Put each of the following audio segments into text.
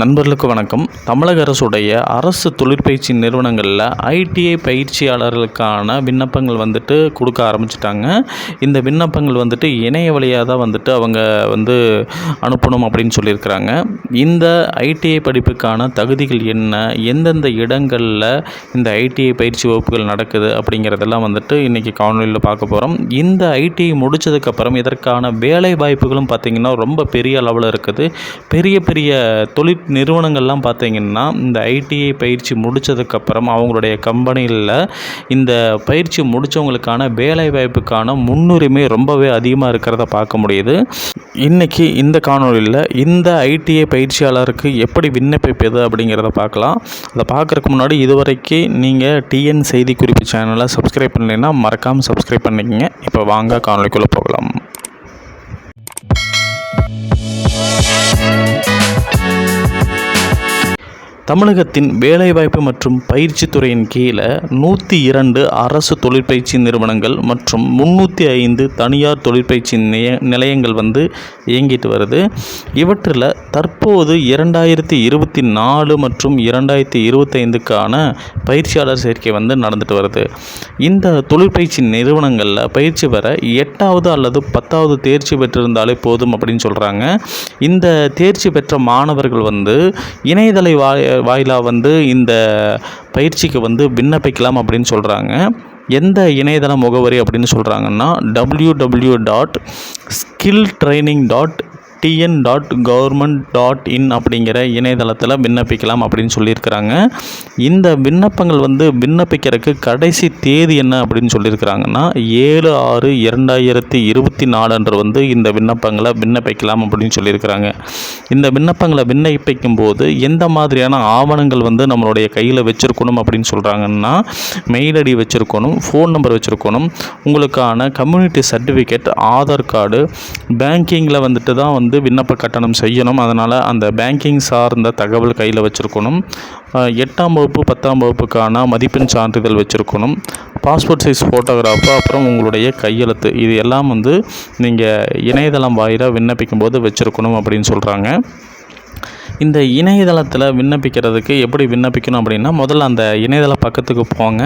நண்பர்களுக்கு வணக்கம். தமிழக அரசுடைய அரசு தொழிற்பயிற்சி நிறுவனங்களில் ஐடிஐ பயிற்சியாளர்களுக்கான விண்ணப்பங்கள் வந்துட்டு கொடுக்க ஆரம்பிச்சிட்டாங்க. இந்த விண்ணப்பங்கள் வந்துட்டு இணைய வழியாக தான் வந்துட்டு அவங்க வந்து அனுப்பணும் அப்படின்னு சொல்லியிருக்கிறாங்க. இந்த ஐடிஐ படிப்புக்கான தகுதிகள் என்ன? எந்தெந்த இடங்களில் இந்த ஐடிஐ பயிற்சி வகுப்புகள் நடக்குது அப்படிங்கிறதெல்லாம் வந்துட்டு இன்றைக்கி காணொலியில் பார்க்க போகிறோம் இந்த ஐடிஐ முடித்ததுக்கப்புறம் இதற்கான வேலை வாய்ப்புகளும் பார்த்திங்கன்னா ரொம்ப பெரிய அளவில் இருக்குது. பெரிய பெரிய தொழிற் நிறுவனங்கள்லாம் பார்த்தீங்கன்னா இந்த ஐடிஐ பயிற்சி முடித்ததுக்கப்புறம் அவங்களுடைய கம்பெனியில் இந்த பயிற்சி முடித்தவங்களுக்கான வேலை வாய்ப்புக்கான முன்னுரிமை ரொம்பவே அதிகமாக இருக்கிறத பார்க்க முடியுது. இன்றைக்கி இந்த காணொலியில் இந்த ஐடிஐ பயிற்சியாளருக்கு எப்படி விண்ணப்பிப்பது அப்படிங்கிறத பார்க்கலாம். அதை பார்க்குறதுக்கு முன்னாடி இதுவரைக்கும் நீங்கள் டிஎன் செய்தி குறிப்பு சேனலை சப்ஸ்கிரைப் பண்ணலைன்னா மறக்காமல் சப்ஸ்கிரைப் பண்ணிக்கங்க. இப்போ வாங்க காணொலிக்குள்ளே போகலாம். தமிழகத்தின் வேலைவாய்ப்பு மற்றும் பயிற்சி துறையின் கீழே நூற்றி இரண்டு அரசு தொழிற்பயிற்சி நிறுவனங்கள் மற்றும் முந்நூற்றி ஐந்து தனியார் தொழிற்பயிற்சி நிலைய நிலையங்கள் வந்து இயங்கிட்டு வருது. இவற்றில் தற்போது இரண்டாயிரத்தி இருபத்தி நாலு மற்றும் இரண்டாயிரத்தி இருபத்தைந்துக்கான பயிற்சியாளர் சேர்க்கை வந்து நடந்துட்டு வருது. இந்த தொழிற்பயிற்சி நிறுவனங்களில் பயிற்சி பெற எட்டாவது அல்லது பத்தாவது தேர்ச்சி பெற்றிருந்தாலே போதும் அப்படின்னு சொல்கிறாங்க இந்த தேர்ச்சி பெற்ற மாணவர்கள் வந்து இணையதள வாய வாயிலாக வந்து இந்த பயிற்சிக்கு வந்து விண்ணப்பிக்கலாம் அப்படின்னு சொல்கிறாங்க எந்த இணையதள முகவரி அப்படின்னு சொல்கிறாங்கன்னா W W dot skill training dot TN dot government dot in அப்படிங்கிற இணையதளத்தில் விண்ணப்பிக்கலாம் அப்படின்னு சொல்லியிருக்கிறாங்க. இந்த விண்ணப்பங்கள் வந்து விண்ணப்பிக்கிறதுக்கு கடைசி தேதி என்ன அப்படின்னு சொல்லியிருக்கிறாங்கன்னா ஏழு ஆறு இரண்டாயிரத்தி இருபத்தி நாலு அன்று வந்து இந்த விண்ணப்பங்களை விண்ணப்பிக்கலாம் அப்படின்னு சொல்லியிருக்கிறாங்க. இந்த விண்ணப்பங்களை விண்ணப்பிக்கும் போது எந்த மாதிரியான ஆவணங்கள் வந்து நம்மளுடைய கையில் வச்சுருக்கணும் அப்படின்னு சொல்கிறாங்கன்னா மெயில் ஐடி வச்சுருக்கணும் ஃபோன் நம்பர் வச்சுருக்கணும் உங்களுக்கான கம்யூனிட்டி சர்டிஃபிகேட் ஆதார் கார்டு பேங்கிங்கில் வந்துட்டு தான் வந்து விண்ணப்ப கட்டணம் செய்யணும். அதனால் அந்த பேங்கிங் சார்ந்த தகவல் கையில் வச்சுருக்கணும். எட்டாம் வகுப்பு பத்தாம் வகுப்புக்கான மதிப்பெண் சான்றிதழ் வச்சுருக்கணும். பாஸ்போர்ட் சைஸ் ஃபோட்டோகிராஃபு அப்புறம் உங்களுடைய கையெழுத்து. இது எல்லாம் வந்து நீங்கள் இணையதளம் வாயிலாக விண்ணப்பிக்கும் போது வச்சுருக்கணும் அப்படின்னு சொல்கிறாங்க இந்த இணையதளத்தில் விண்ணப்பிக்கிறதுக்கு எப்படி விண்ணப்பிக்கணும் அப்படின்னா முதல்ல அந்த இணையதள பக்கத்துக்கு போங்க.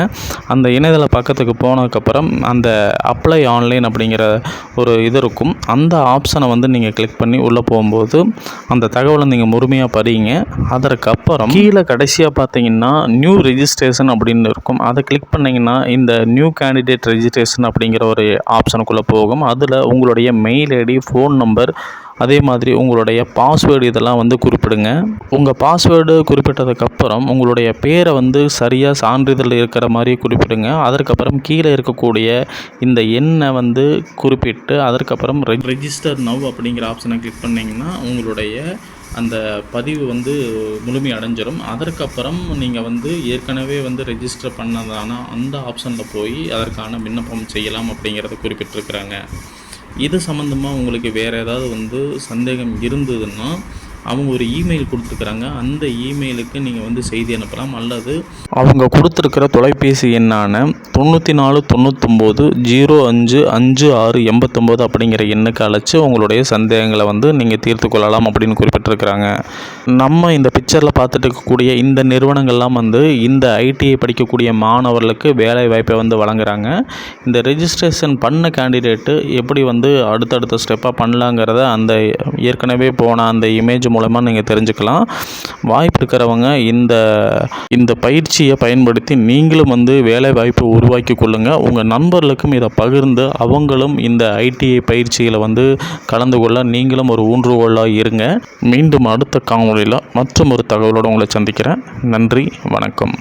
அந்த இணையதள பக்கத்துக்கு போனதுக்கப்புறம் அந்த அப்ளை ஆன்லைன் அப்படிங்கிற ஒரு இது இருக்கும். அந்த ஆப்ஷனை வந்து நீங்கள் கிளிக் பண்ணி உள்ளே போகும்போது அந்த தகவலை நீங்கள் முழுமையாக படிங்க. அதற்கப்புறம் கீழே கடைசியாக பார்த்தீங்கன்னா நியூ ரெஜிஸ்ட்ரேஷன் அப்படின்னு இருக்கும். அதை கிளிக் பண்ணிங்கன்னா இந்த நியூ கேண்டிடேட் ரெஜிஸ்ட்ரேஷன் அப்படிங்கிற ஒரு ஆப்ஷனுக்குள்ளே போகும். அதில் உங்களுடைய மெயில் ஐடி ஃபோன் நம்பர் அதே மாதிரி உங்களுடைய பாஸ்வேர்டு இதெல்லாம் வந்து குறிப்பிடுங்க. உங்கள் பாஸ்வேர்டு குறிப்பிட்டதுக்கப்புறம் உங்களுடைய பேரை வந்து சரியாக சான்றிதழ் இருக்கிற மாதிரி குறிப்பிடுங்க. அதற்கப்புறம் கீழே இருக்கக்கூடிய இந்த எண்ணை வந்து குறிப்பிட்டு அதற்கப்புறம் ரெஜிஸ்டர் நவ் அப்படிங்கிற ஆப்ஷனை கிளிக் பண்ணிங்கன்னா உங்களுடைய அந்த பதிவு வந்து முழுமை அடைஞ்சிரும். அதற்கப்புறம் நீங்கள் வந்து ஏற்கனவே வந்து ரெஜிஸ்டர் பண்ணதான அந்த ஆப்ஷனில் போய் அதற்கான விண்ணப்பம் செய்யலாம் அப்படிங்கிறத குறிப்பிட்டிருக்கிறாங்க. இது சம்மந்தமாக உங்களுக்கு வேறு ஏதாவது வந்து சந்தேகம் இருந்ததுன்னா அவங்க ஒரு இமெயில் கொடுத்துருக்குறாங்க. அந்த இமெயிலுக்கு நீங்கள் வந்து செய்தி அனுப்பலாம். அல்லது அவங்க கொடுத்துருக்கிற தொலைபேசி எண்ணான தொண்ணூற்றி நாலு தொண்ணூத்தொம்போது ஜீரோ அஞ்சு அஞ்சு ஆறு எண்பத்தொம்போது அப்படிங்கிற எண்ணுக்கு அழைச்சி உங்களுடைய சந்தேகங்களை வந்து நீங்கள் தீர்த்து கொள்ளலாம் அப்படின்னு குறிப்பிட்டிருக்கிறாங்க. நம்ம இந்த பிக்சரில் பார்த்துட்டு இருக்கக்கூடிய இந்த நிறுவனங்கள்லாம் வந்து இந்த ஐடிஐ படிக்கக்கூடிய மாணவர்களுக்கு வேலை வாய்ப்பை வந்து வழங்குறாங்க. இந்த ரெஜிஸ்ட்ரேஷன் பண்ண கேண்டிடேட்டு எப்படி வந்து அடுத்தடுத்த ஸ்டெப்பாக பண்ணலாங்கிறத அந்த ஏற்கனவே போன அந்த இமேஜ் மூலமாக நீங்கள் தெரிஞ்சுக்கலாம். வாய்ப்பு இருக்கிறவங்க இந்த இந்த பயிற்சியை பயன்படுத்தி நீங்களும் வந்து வேலை வாய்ப்பு உருவாக்கி கொள்ளுங்கள் உங்கள் நண்பர்களுக்கும் இதை பகிர்ந்து அவங்களும் இந்த ஐடிஐ பயிற்சியில் வந்து கலந்து கொள்ள நீங்களும் ஒரு ஊன்றுகோலாக இருங்க. மீண்டும் அடுத்த காணொலியில் மற்றும் ஒரு தகவலோடு உங்களை சந்திக்கிறேன். நன்றி வணக்கம்.